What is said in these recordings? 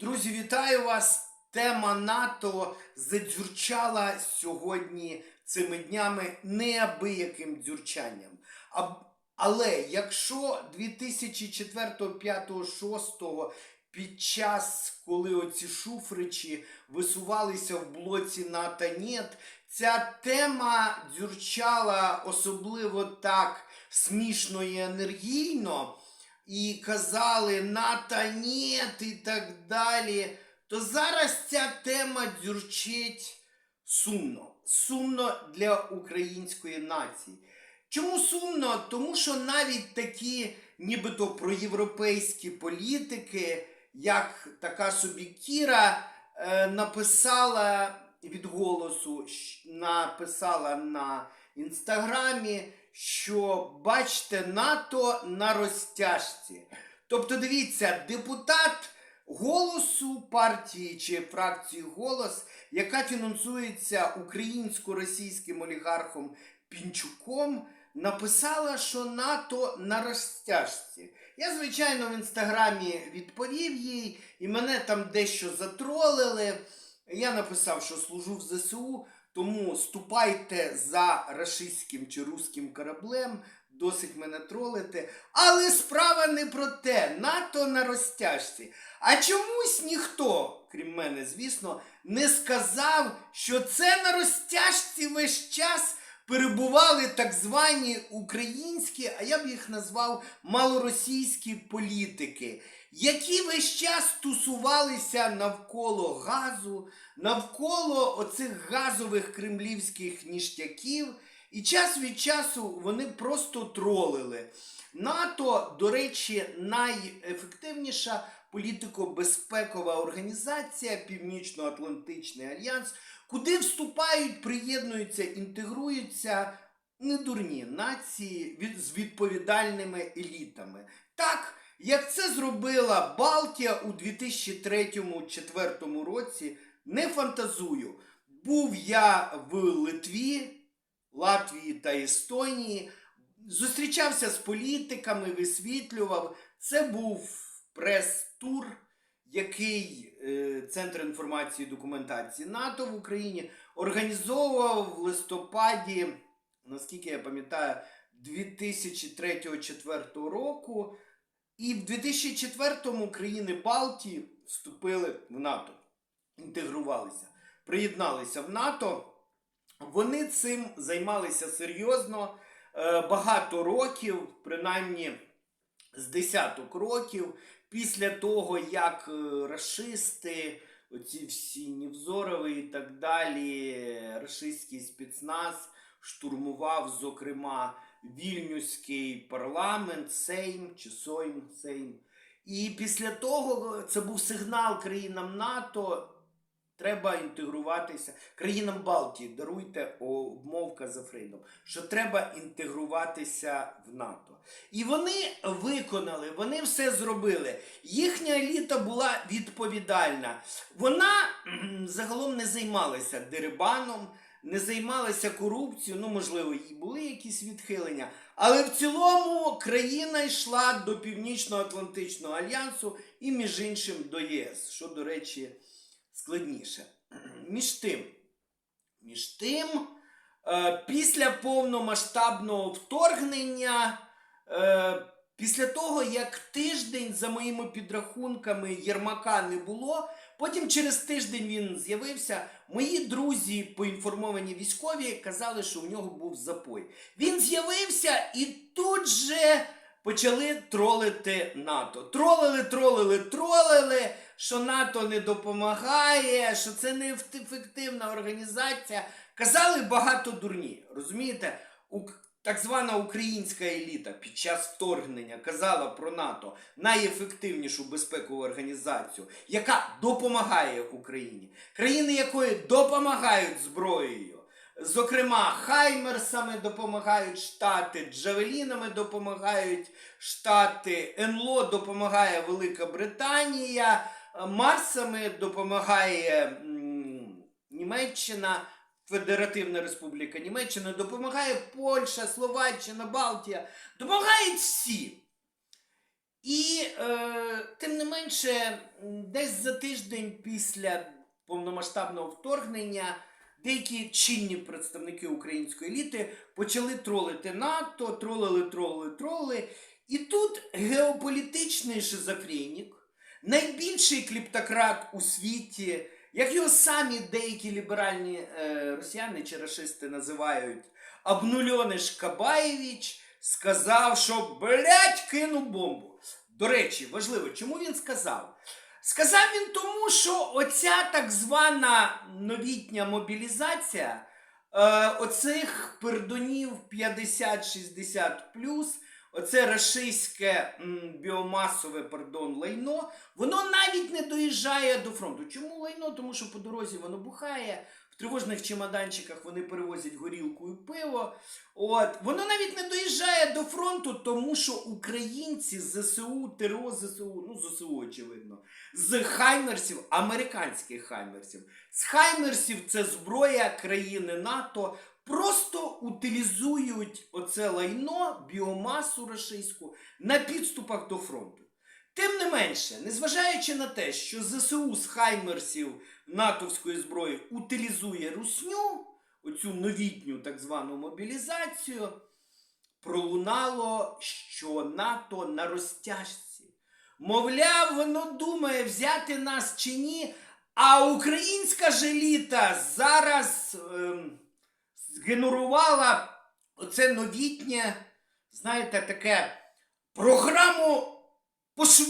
Друзі, вітаю вас! Тема НАТО задзюрчала сьогодні цими днями неабияким дзюрчанням. А, але якщо 2004, 5, 6 під час, коли оці шуфричі висувалися в блоці НАТО «Нєт», ця тема дзюрчала особливо так смішно і енергійно, і казали НАТО «Нєт» і так далі, то зараз ця тема дзюрчить сумно. Сумно для української нації. Чому сумно? Тому що навіть такі нібито проєвропейські політики, як така собі Кіра, е, написала від голосу, написала на інстаграмі, що бачите, НАТО на розтяжці. Тобто, дивіться, депутат голосу партії чи фракції Голос, яка фінансується українсько-російським олігархом Пінчуком, написала, що НАТО на розтяжці. Я, звичайно, в інстаграмі відповів їй, і мене там дещо затролили. Я написав, що служу в ЗСУ, тому ступайте за рашистським чи руським кораблем, досить мене тролити. Але справа не про те, НАТО на розтяжці. А чомусь ніхто, крім мене, звісно, не сказав, що це на розтяжці весь час перебували так звані українські, а я б їх назвав малоросійські політики, які весь час тусувалися навколо газу, навколо оцих газових кремлівських ніштяків. І час від часу вони просто тролили. НАТО, до речі, найефективніша політико-безпекова організація Північно-Атлантичний альянс, куди вступають, приєднуються, інтегруються недурні нації з відповідальними елітами. Так, як це зробила Балтія у 2003-2004 році, не фантазую. Був я в Литві, Латвії та Естонії, зустрічався з політиками, висвітлював. Це був прес-тур, який е, Центр інформації і документації НАТО в Україні організовував в листопаді, наскільки я пам'ятаю, 2003-2004 року. І в 2004-му країни Балтії вступили в НАТО, інтегрувалися, приєдналися в НАТО. Вони цим займалися серйозно е, багато років, принаймні з десяток років, після того, як е, расисти, оці всі Нівзорови і так далі, рашистський спецназ штурмував, зокрема, Вільнюський парламент, Сейм чи Сойм, Сейм. І після того це був сигнал країнам НАТО. Треба інтегруватися країнам Балтії, даруйте обмовка за Фрейдом, що треба інтегруватися в НАТО. І вони виконали, вони все зробили. Їхня еліта була відповідальна. Вона загалом не займалася дерибаном, не займалася корупцією. Ну, можливо, і були якісь відхилення. Але в цілому країна йшла до Північно-Атлантичного альянсу і, між іншим, до ЄС, що, до речі, складніше. Між тим, між тим, е, після повномасштабного вторгнення, е, після того, як тиждень, за моїми підрахунками, Єрмака не було, потім через тиждень він з'явився. Мої друзі, поінформовані військові, казали, що у нього був запой. Він з'явився і тут же почали тролити НАТО. Тролили, тролили, тролили, що НАТО не допомагає, що це не ефективна організація. Казали багато дурні. Розумієте? Так звана українська еліта під час вторгнення казала про НАТО найефективнішу безпекову організацію, яка допомагає Україні, країни якої допомагають зброєю. Зокрема, Хаймерсами допомагають Штати, Джавелінами допомагають Штати, НЛО допомагає Велика Британія, Марсами допомагає м, Німеччина, Федеративна Республіка Німеччина, допомагає Польща, Словаччина, Балтія, допомагають всі. І е, тим не менше, десь за тиждень після повномасштабного вторгнення деякі чинні представники української еліти почали тролити НАТО, тролили, тролили, тролили. І тут геополітичний шизофренік, найбільший кліптократ у світі, як його самі деякі ліберальні е, росіяни чи рашисти називають, Абнульони Шкабаєвич, сказав, що блять кину бомбу. До речі, важливо, чому він сказав? Сказав він тому, що оця так звана новітня мобілізація, е, оцих пердонів 50-60 оце рашистське біомасове пардон, лайно, воно навіть не доїжджає до фронту. Чому лайно? Тому що по дорозі воно бухає, в тривожних чемоданчиках вони перевозять горілку і пиво. От. Воно навіть не доїжджає до фронту, тому що українці ЗСУ, ТРО ЗСУ, ну ЗСУ, очевидно, з хаймерсів, американських хаймерсів. З хаймерсів це зброя країни НАТО. Просто утилізують оце лайно, біомасу рашистську на підступах до фронту. Тим не менше, незважаючи на те, що ЗСУ з хаймерсів натовської зброї утилізує русню, оцю новітню так звану мобілізацію, пролунало, що НАТО на розтяжці. Мовляв, воно думає, взяти нас чи ні, а українська ж еліта зараз ем, згенерувала оце новітнє, знаєте, таке програму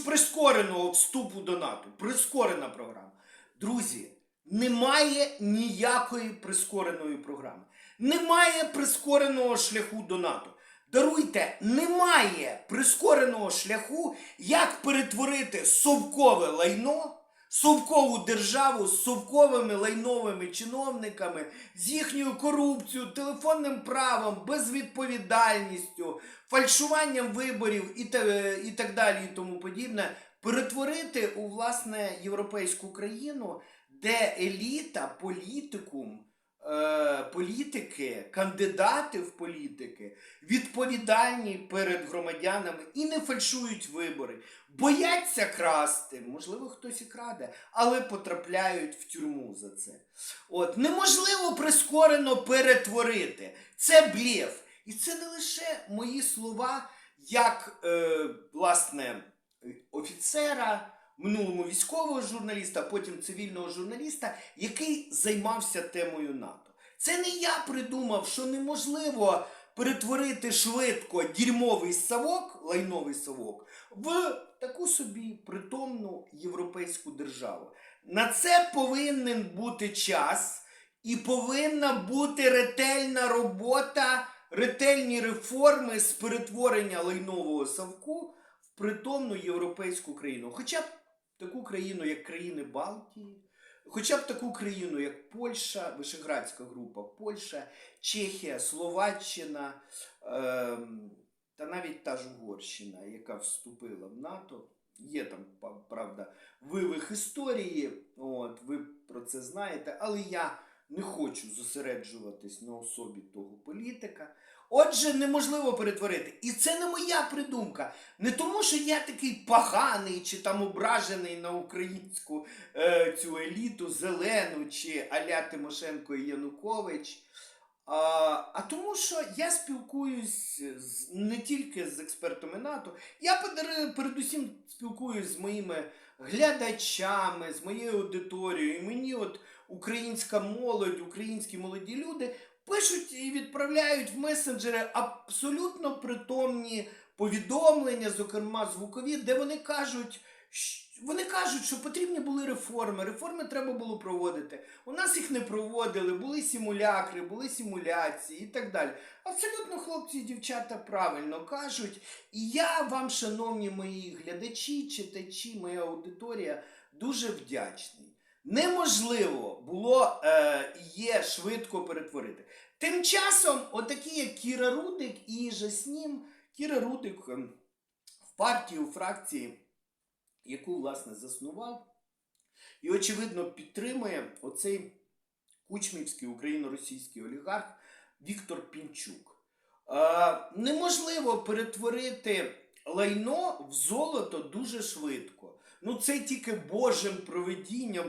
прискореного вступу до НАТО. Прискорена програма. Друзі, немає ніякої прискореної програми. Немає прискореного шляху до НАТО. Даруйте, немає прискореного шляху, як перетворити совкове лайно, совкову державу з совковими лайновими чиновниками, з їхньою корупцією, телефонним правом, безвідповідальністю, фальшуванням виборів і, та, і так далі, і тому подібне, перетворити у власне європейську країну, де еліта, політикум, е, політики, кандидати в політики відповідальні перед громадянами і не фальшують вибори, бояться красти. Можливо, хтось і краде, але потрапляють в тюрму за це. От неможливо прискорено перетворити. Це блєф. І це не лише мої слова, як е, власне офіцера, минулому військового журналіста, потім цивільного журналіста, який займався темою НАТО. Це не я придумав, що неможливо перетворити швидко дерьмовий совок, лайновий совок, в таку собі притомну європейську державу. На це повинен бути час і повинна бути ретельна робота, ретельні реформи з перетворення лайнового совку в притомну європейську країну. Хоча б таку країну, як країни Балтії, хоча б таку країну, як Польща, Вишеградська група, Польща, Чехія, Словаччина ем, та навіть та ж Угорщина, яка вступила в НАТО. Є там, правда, вивих історії, от, ви про це знаєте, але я не хочу зосереджуватись на особі того політика. Отже, неможливо перетворити. І це не моя придумка. Не тому, що я такий поганий чи там ображений на українську е, цю еліту зелену чи Аля Тимошенко і Янукович. А, а тому, що я спілкуюсь з, не тільки з експертами НАТО, я перед- передусім спілкуюсь з моїми глядачами, з моєю аудиторією. І мені от українська молодь, українські молоді люди пишуть і відправляють в месенджери абсолютно притомні повідомлення, зокрема звукові, де вони кажуть, вони кажуть, що потрібні були реформи. Реформи треба було проводити. У нас їх не проводили, були симулякри, були симуляції і так далі. Абсолютно хлопці і дівчата правильно кажуть. І я вам, шановні мої глядачі, читачі, моя аудиторія, дуже вдячний. Неможливо було е, і є швидко перетворити. Тим часом, отакі, як Кіра Рудик і ним, Кіра Рудик ем, в партії, у фракції, яку, власне, заснував, і, очевидно, підтримує оцей кучмівський україно-російський олігарх Віктор Пінчук. Е, неможливо перетворити лайно в золото дуже швидко. Ну, це тільки Божим проведінням.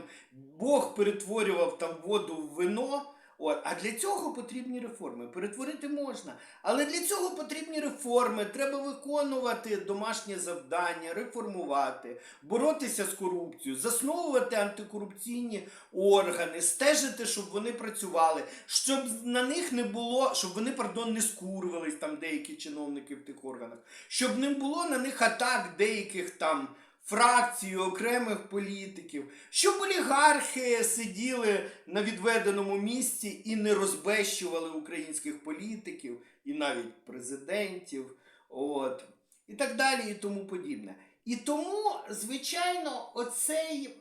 Бог перетворював там воду в вино. От. А для цього потрібні реформи. Перетворити можна. Але для цього потрібні реформи. Треба виконувати домашнє завдання, реформувати, боротися з корупцією, засновувати антикорупційні органи, стежити, щоб вони працювали, щоб на них не було, щоб вони, пардон, не скурвились там деякі чиновники в тих органах, щоб не було на них атак деяких там фракцій, окремих політиків, щоб олігархи сиділи на відведеному місці і не розбещували українських політиків і навіть президентів, от, і так далі, і тому подібне. І тому, звичайно, оцей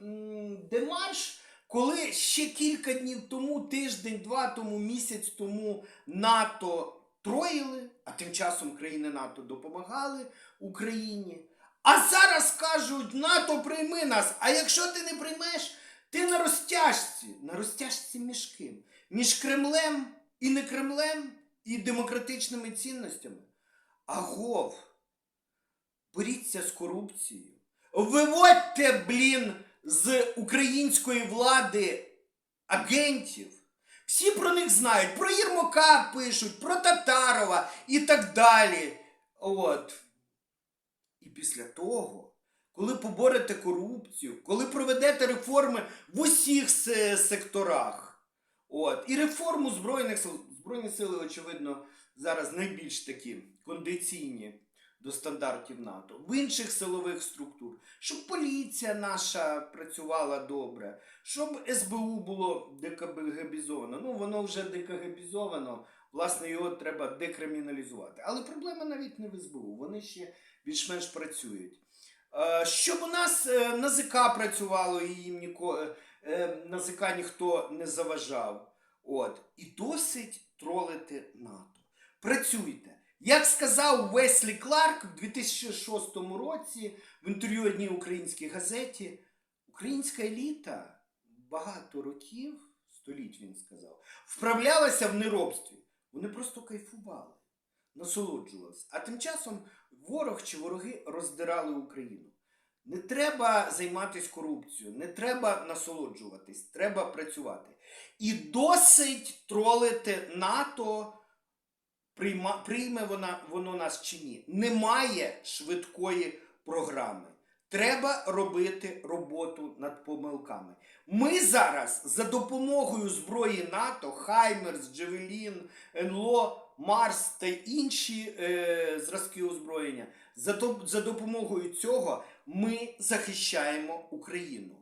демарш, коли ще кілька днів тому, тиждень, два тому, місяць тому НАТО троїли, а тим часом країни НАТО допомагали Україні. А зараз кажуть, НАТО прийми нас. А якщо ти не приймеш, ти на розтяжці. На розтяжці між ким? Між Кремлем і не Кремлем, і демократичними цінностями. Агов, боріться з корупцією. Виводьте, блін, з української влади агентів. Всі про них знають. Про Єрмака пишуть, про Татарова і так далі. От. Після того, коли поборете корупцію, коли проведете реформи в усіх секторах, от, і реформу Збройних сил, Збройні сили, очевидно, зараз найбільш такі кондиційні до стандартів НАТО, в інших силових структур, щоб поліція наша працювала добре, щоб СБУ було декабізовано. Ну, воно вже декабізовано, власне, його треба декриміналізувати. Але проблема навіть не в СБУ, вони ще більш-менш працюють. Е, Щоб у нас е, НАЗК працювало і їм ніко, е, НАЗК ніхто не заважав. От. І досить тролити НАТО. Працюйте. Як сказав Веслі Кларк у 2006 році в інтерв'ю одній українській газеті, українська еліта багато років, століть він сказав, вправлялася в неробстві. Вони просто кайфували насолоджувалися. А тим часом ворог чи вороги роздирали Україну. Не треба займатися корупцією, не треба насолоджуватись, треба працювати. І досить тролити НАТО, прийме воно нас чи ні. Немає швидкої програми. Треба робити роботу над помилками. Ми зараз за допомогою зброї НАТО, Хаймерс, Джевелін, НЛО, Марс та інші е, зразки озброєння, за, за допомогою цього ми захищаємо Україну.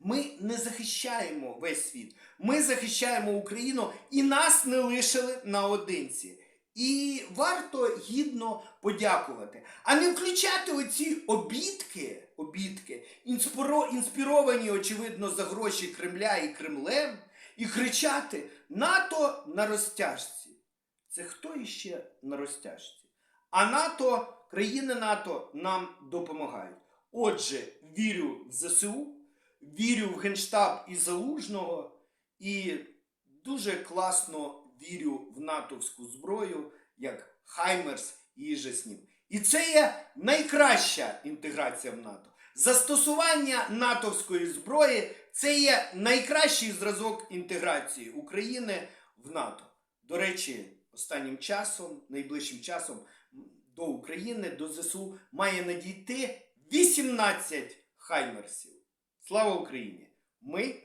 Ми не захищаємо весь світ. Ми захищаємо Україну і нас не лишили наодинці. І варто гідно подякувати, а не включати оці обідки, обідки, інспіро, інспіровані, очевидно, за гроші Кремля і Кремлем, і кричати НАТО на розтяжці. Це хто іще на розтяжці? А НАТО, країни НАТО нам допомагають. Отже, вірю в ЗСУ, вірю в Генштаб і Залужного, і дуже класно вірю в натовську зброю, як Хаймерс і ним. І це є найкраща інтеграція в НАТО. Застосування натовської зброї це є найкращий зразок інтеграції України в НАТО. До речі, останнім часом, найближчим часом до України, до ЗСУ має надійти 18 хаймерсів. Слава Україні! Ми